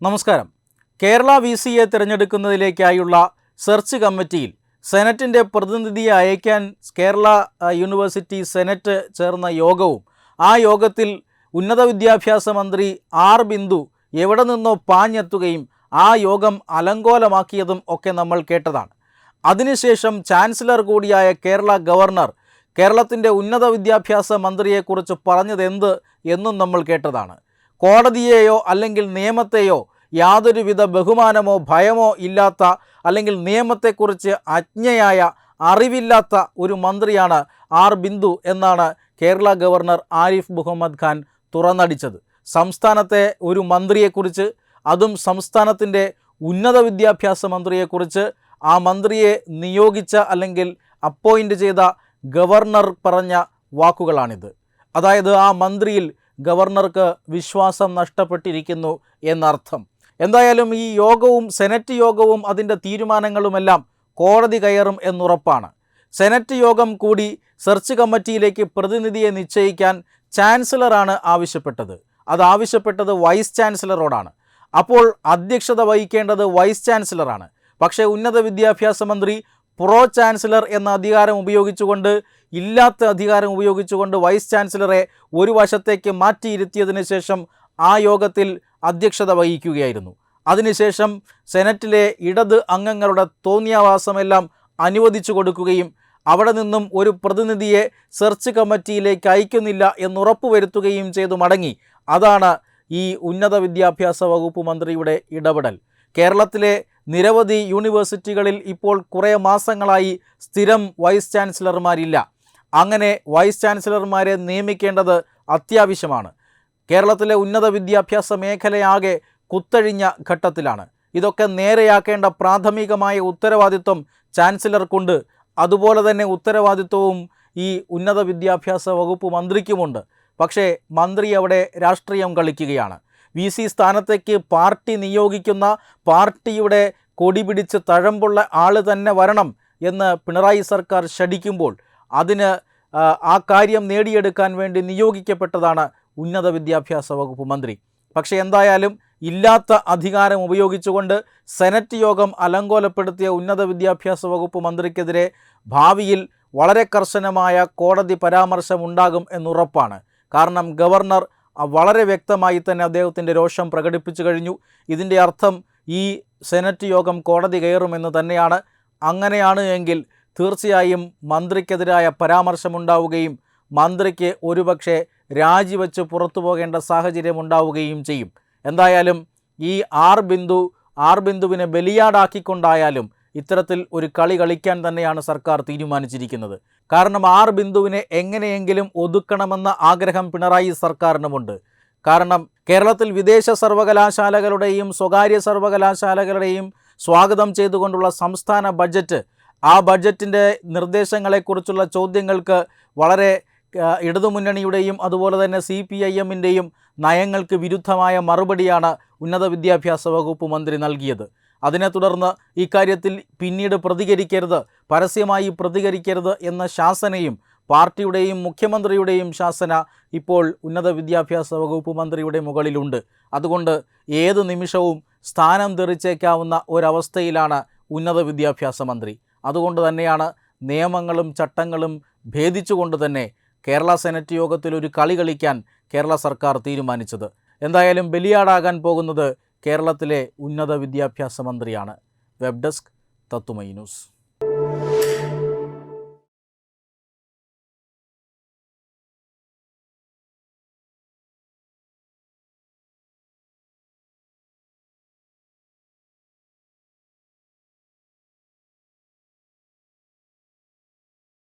നമസ്കാരം. Kerala V C എ തിരഞ്ഞെടുക്കുന്നതിലേക്കായുള്ള സെർച്ച് കമ്മിറ്റിയിൽ സെനറ്റിന്റെ പ്രതിനിധിയെ അയക്കാൻ കേരള യൂണിവേഴ്സിറ്റി സെനറ്റ് ചേർന്ന യോഗവും ആ യോഗത്തിൽ ഉന്നത വിദ്യാഭ്യാസ മന്ത്രി ആർ ബിന്ദു എവിടെ നിന്നോ പാഞ്ഞെത്തുകയും ആ യോഗം അലങ്കോലമാക്കിയതും ഒക്കെ നമ്മൾ കേട്ടതാണ്. അതിനുശേഷം ചാൻസലർ കൂടിയായ കേരള ഗവർണർ കേരളത്തിന്റെ ഉന്നത വിദ്യാഭ്യാസ മന്ത്രിയെക്കുറിച്ച് പറഞ്ഞതെന്ത് എന്നും നമ്മൾ കേട്ടതാണ്. കോടതിയെയോ അല്ലെങ്കിൽ നിയമത്തെയോ യാതൊരുവിധ ബഹുമാനമോ ഭയമോ ഇല്ലാത്ത അല്ലെങ്കിൽ നിയമത്തെക്കുറിച്ച് അജ്ഞയായ അറിവില്ലാത്ത ഒരു മന്ത്രിയാണ് ആർ ബിന്ദു എന്നാണ് കേരള ഗവർണർ ആരിഫ് മുഹമ്മദ് ഖാൻ തുറന്നടിച്ചത്. സംസ്ഥാനത്തെ ഒരു മന്ത്രിയെക്കുറിച്ച് അതും സംസ്ഥാനത്തിന്റെ ഉന്നത വിദ്യാഭ്യാസ മന്ത്രിയെക്കുറിച്ച് ആ മന്ത്രിയെ നിയോഗിച്ച അല്ലെങ്കിൽ അപ്പോയിന്റ് ചെയ്ത ഗവർണർ പറഞ്ഞ വാക്കുകളാണിത്. അതായത് ആ മന്ത്രിയിൽ ഗവർണർക്ക് വിശ്വാസം നഷ്ടപ്പെട്ടിരിക്കുന്നു എന്നർത്ഥം. എന്തായാലും ഈ യോഗവും സെനറ്റ് യോഗവും അതിന്റെ തീരുമാനങ്ങളുമെല്ലാം കോടതി കയറും എന്നുറപ്പാണ്. സെനറ്റ് യോഗം കൂടി സെർച്ച് കമ്മിറ്റിയിലേക്ക് പ്രതിനിധിയെ നിശ്ചയിക്കാൻ ചാൻസലറാണ് ആവശ്യപ്പെട്ടത്. അത് ആവശ്യപ്പെട്ടത് വൈസ് ചാൻസലറോടാണ്. അപ്പോൾ അധ്യക്ഷത വഹിക്കേണ്ടത് വൈസ് ചാൻസലറാണ്. പക്ഷേ ഉന്നത വിദ്യാഭ്യാസ മന്ത്രി പ്രോ ചാൻസലർ എന്ന അധികാരം ഉപയോഗിച്ചുകൊണ്ട് ഇല്ലാത്ത അധികാരം ഉപയോഗിച്ചുകൊണ്ട് വൈസ് ചാൻസലറെ ഒരു വശത്തേക്ക് മാറ്റിയിരുത്തിയതിന് ശേഷം ആ യോഗത്തിൽ അധ്യക്ഷത വഹിക്കുകയായിരുന്നു. അതിനുശേഷം സെനറ്റിലെ ഇടത് അംഗങ്ങളുടെ തോന്നിയാവാസമെല്ലാം അനുവദിച്ചു കൊടുക്കുകയും അവിടെ നിന്നും ഒരു പ്രതിനിധിയെ സെർച്ച് കമ്മിറ്റിയിലേക്ക് അയക്കുന്നില്ല എന്നുറപ്പുവരുത്തുകയും ചെയ്തു മടങ്ങി. അതാണ് ഈ ഉന്നത വിദ്യാഭ്യാസ വകുപ്പ് മന്ത്രിയുടെ ഇടപെടൽ. കേരളത്തിലെ നിരവധി യൂണിവേഴ്സിറ്റികളിൽ ഇപ്പോൾ കുറേ മാസങ്ങളായി സ്ഥിരം വൈസ് ചാൻസലർമാരില്ല. അങ്ങനെ വൈസ് ചാൻസലർമാരെ നിയമിക്കേണ്ടത് അത്യാവശ്യമാണ്. കേരളത്തിലെ ഉന്നത വിദ്യാഭ്യാസ മേഖലയാകെ കുത്തഴിഞ്ഞ ഘട്ടത്തിലാണ്. ഇതൊക്കെ നേരെയാക്കേണ്ട പ്രാഥമികമായ ഉത്തരവാദിത്വം ചാൻസലർക്കുണ്ട്. അതുപോലെ തന്നെ ഉത്തരവാദിത്വവും ഈ ഉന്നത വിദ്യാഭ്യാസ വകുപ്പ് മന്ത്രിക്കുമുണ്ട്. പക്ഷേ മന്ത്രി അവിടെ രാഷ്ട്രീയം കളിക്കുകയാണ്. വി സി സ്ഥാനത്തേക്ക് പാർട്ടി നിയോഗിക്കുന്ന പാർട്ടിയുടെ കൊടി പിടിച്ച് തഴമ്പുള്ള ആൾ തന്നെ വരണം എന്ന് പിണറായി സർക്കാർ ശഠിക്കുമ്പോൾ അതിന് ആ, കാര്യം നേടിയെടുക്കാൻ വേണ്ടി നിയോഗിക്കപ്പെട്ടതാണ് ഉന്നത വിദ്യാഭ്യാസ വകുപ്പ് മന്ത്രി. പക്ഷേ എന്തായാലും ഇല്ലാത്ത അധികാരം ഉപയോഗിച്ചുകൊണ്ട് സെനറ്റ് യോഗം അലങ്കോലപ്പെടുത്തിയ ഉന്നത വിദ്യാഭ്യാസ വകുപ്പ് മന്ത്രിക്കെതിരെ ഭാവിയിൽ വളരെ കർശനമായ കോടതി പരാമർശം ഉണ്ടാകും എന്നുറപ്പാണ്. കാരണം ഗവർണർ വളരെ വ്യക്തമായി തന്നെ അദ്ദേഹത്തിന്റെ രോഷം പ്രകടിപ്പിച്ചു കഴിഞ്ഞു. ഇതിന്റെ അർത്ഥം ഈ സെനറ്റ് യോഗം കോടതി കയറുമെന്ന് തന്നെയാണ്. അങ്ങനെയാണ് എങ്കിൽ തീർച്ചയായും മന്ത്രിക്കെതിരായ പരാമർശമുണ്ടാവുകയും മന്ത്രിക്ക് ഒരുപക്ഷെ രാജിവെച്ച് പുറത്തു പോകേണ്ട സാഹചര്യം ഉണ്ടാവുകയും ചെയ്യും. എന്തായാലും ഈ ആർ ബിന്ദു ആർ ബിന്ദുവിനെ ബലിയാടാക്കിക്കൊണ്ടായാലും ഇത്തരത്തിൽ ഒരു കളി കളിക്കാൻ തന്നെയാണ് സർക്കാർ തീരുമാനിച്ചിരിക്കുന്നത്. കാരണം ആർ ബിന്ദുവിനെ എങ്ങനെയെങ്കിലും ഒതുക്കണമെന്ന ആഗ്രഹം പിണറായി സർക്കാരിനുമുണ്ട്. കാരണം കേരളത്തിൽ വിദേശ സർവകലാശാലകളുടെയും സ്വകാര്യ സർവകലാശാലകളുടെയും സ്വാഗതം ചെയ്തുകൊണ്ടുള്ള സംസ്ഥാന ബഡ്ജറ്റ് ആ ബഡ്ജറ്റിന്റെ നിർദ്ദേശങ്ങളെക്കുറിച്ചുള്ള ചോദ്യങ്ങൾക്ക് വളരെ ഇടതുമുന്നണിയുടെയും അതുപോലെ തന്നെ സി പി ഐ എമ്മിന്റെയും നയങ്ങൾക്ക് വിരുദ്ധമായ മറുപടിയാണ് ഉന്നത വിദ്യാഭ്യാസ വകുപ്പ് മന്ത്രി നൽകിയത്. അതിനെ തുടർന്ന് ഇക്കാര്യത്തിൽ പിന്നീട് പ്രതികരിക്കരുത് പരസ്യമായി പ്രതികരിക്കരുത് എന്ന ശാസനയും പാർട്ടിയുടെയും മുഖ്യമന്ത്രിയുടെയും ശാസന ഇപ്പോൾ ഉന്നത വിദ്യാഭ്യാസ വകുപ്പ് മന്ത്രിയുടെ മുകളിലുണ്ട്. അതുകൊണ്ട് ഏത് നിമിഷവും സ്ഥാനം തെറിച്ചേക്കാവുന്ന ഒരവസ്ഥയിലാണ് ഉന്നത വിദ്യാഭ്യാസ മന്ത്രി. അതുകൊണ്ട് തന്നെയാണ് നിയമങ്ങളും ചട്ടങ്ങളും ഭേദിച്ചുകൊണ്ട് തന്നെ കേരള സെനറ്റ് യോഗത്തിൽ ഒരു കളി കളിക്കാൻ കേരള സർക്കാർ തീരുമാനിച്ചത്. എന്തായാലും ബലിയാടാകാൻ പോകുന്നത് കേരളത്തിലെ ഉന്നത വിദ്യാഭ്യാസ മന്ത്രിയാണ്. വെബ് ഡെസ്ക് തത്തുമൈ ന്യൂസ്.